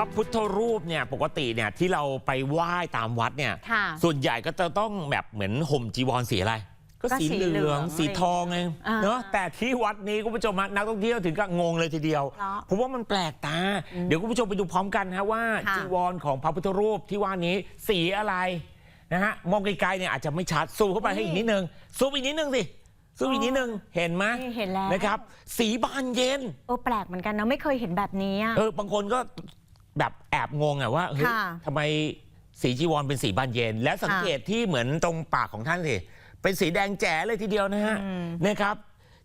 ระพุทธรูปเนี่ยปกติเนี่ยที่เราไปไหว้ตามวัดเนี่ย ค่ะ ส่วนใหญ่ก็จะต้องแบบเหมือนห่มจีวรสีอะไร ก็ก็สีสีเหเหลืลือองงสีทองไงอ่าเนาะแต่ที่วัดนี้คุณผู้ชมฮะนักท่องเที่ยวถึงกับงงเลยทีเดียวเพราะผมว่ามันแปลกตา เดี๋ยวคุณผู้ชมไปดูพร้อมกันนะว่าค่ะ จีวรของพระพุทธรูปที่ว่านี้สีอะไรนะฮะมองไกลๆเนี่ยอาจจะไม่ชัดซูมเข้าไปให้อีกนิดนึงซูมอีกนิดนึงสิซูมอีกนิดนึงเห็นไหมนี่เห็นแล้วนะครับ สีบานเย็นโอ้แปลกเหมือนกันนะไม่เคยเห็นแบบนี้อะ เออบางคนก็ แบบแอบงงอะว่าเฮ้ยค่ะทำไมสีจีวรเป็นสีบานเย็น แล้วสังเกตที่เหมือนตรงปากของท่านสิเป็นสีแดงแจ๋เลยทีเดียวนะฮะอืม นะครับ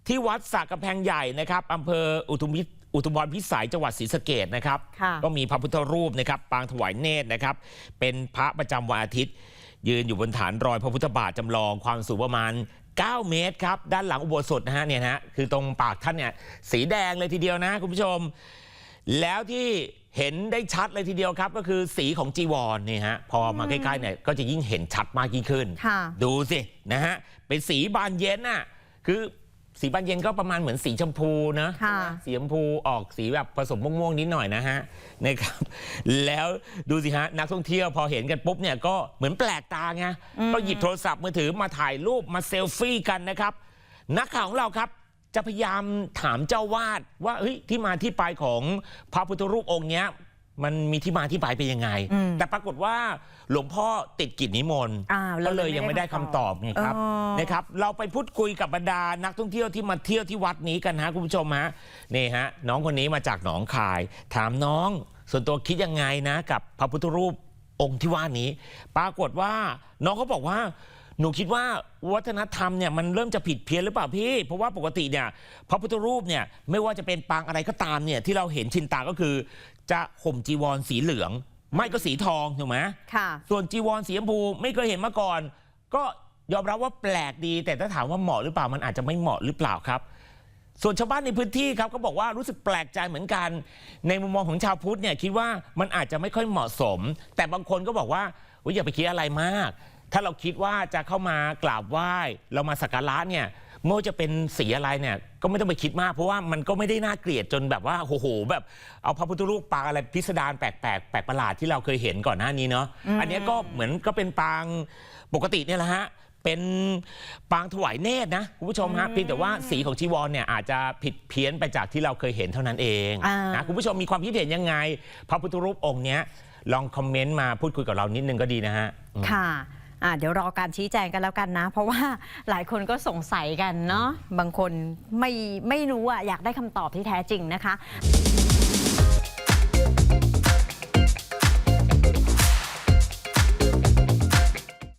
ที่วัดสระกำแพงใหญ่นะครับอำเภออุทุมพิอุทุมพรพิสัยจังหวัดศรีสะเกดนะครับ ค่ะ ก็มีพระพุทธรูปนะครับ ปางถวายเนตรนะครับ เป็นพระประจำวันอาทิตย์ ยืนอยู่บนฐานรอยพระพุทธบาทจำลองความสูงประมาณ 9 เมตรครับ ด้านหลังอุโบสถนะฮะเนี่ยนะฮะคือตรงปากท่านเนี่ยสีแดงเลยทีเดียวนะคุณผู้ชม แล้วที่ เห็นได้ชัดเลยทีเดียวครับ ก็คือสีของจีวรนี่ฮะพอมาใกล้ๆเนี่ยก็จะยิ่งเห็นชัดมากยิ่งขึ้นค่ะดูสินะฮะเป็นสีบานเย็นน่ะคือสีบานเย็นก็ประมาณเหมือนสีชมพูนะค่ะสีชมพูออกสีแบบผสมม่วงๆนิดหน่อยนะฮะนะครับ แล้วดูสิฮะนักท่องเที่ยวพอเห็นกันปุ๊บเนี่ยก็เหมือนแปลกตาไงอืมก็หยิบโทรศัพท์มือถือมาถ่ายรูปมาเซลฟี่กันนะครับ นักข่าวของเราครับ จะพยายามถามเจ้าวาดว่าเฮ้ยที่มาที่ไปของพระพุทธรูปองค์เนี้ย มันมีที่มาที่ไปเป็นยังไง อืมแต่ปรากฏว่าหลวงพ่อติดกิจนิมนต์อ้าวก็เลยยังไม่ได้คำตอบไงครับอ๋อ นะครับ เราไปพูดคุยกับบรรดานักท่องเที่ยวที่มาเที่ยวที่วัดนี้กันฮะคุณผู้ชมฮะนี่ฮะน้องคนนี้มาจากหนองคาย ถามน้องส่วนตัวคิดยังไงนะ กับพระพุทธรูปองค์ที่ว่านี้ ปรากฏว่าน้องเขาบอกว่า หนูคิดว่าวัฒนธรรมเนี่ยมันเริ่มจะผิดเพี้ยนหรือเปล่าพี่ เพราะว่าปกติเนี่ยพระพุทธรูปเนี่ยไม่ว่าจะเป็นปางอะไรก็ตามเนี่ยที่เราเห็นชินตาก็คือ จะห่มจีวรสีเหลือง ไม่ก็สีทองถูกไหมค่ะ ส่วนจีวรสีชมพูไม่เคยเห็นมาก่อน ก็ยอมรับว่าแปลกดี แต่ถ้าถามว่าเหมาะหรือเปล่ามันอาจจะไม่เหมาะหรือเปล่าครับ ส่วนชาวบ้านในพื้นที่ครับก็บอกว่ารู้สึกแปลกใจเหมือนกัน ในมุมมองของชาวพุทธเนี่ยคิดว่ามันอาจจะไม่ค่อยเหมาะสม แต่บางคนก็บอกว่าอุ๊ยอย่าไปคิดอะไรมาก ถ้าเราคิดว่าจะเข้ามากราบไหว้ เรามาสักการะเนี่ยไม่ว่าจะเป็นสีอะไรเนี่ยก็ไม่ต้องไปคิดมาก เพราะว่ามันก็ไม่ได้น่าเกลียดจนแบบว่าโอ้โหแบบ เอาพระพุทธรูปปางอะไรพิสดารแปลกๆแปลกประหลาดที่เราเคยเห็นก่อนหน้านี้เนาะอืมอันเนี้ยก็เหมือนก็เป็นปางปกติเนี่ยแหละฮะเป็นปางถวายเนตรนะคุณผู้ชมฮะเพียงแต่ว่าสีของจีวรเนี่ยอาจจะผิดเพี้ยนไปจากที่เราเคยเห็นเท่านั้นเองอ่านะคุณผู้ชมมีความคิดเห็นยังไง พระพุทธรูปองค์เนี้ยลองคอมเมนต์มาพูดคุยกับเรานิดนึงก็ดีนะฮะค่ะ อ่าเดี๋ยวรอการชี้แจงกันแล้วกันนะ เพราะว่าหลายคนก็สงสัยกันเนาะบางคนไม่ไม่รู้อะอยากได้คำตอบที่แท้จริงนะคะ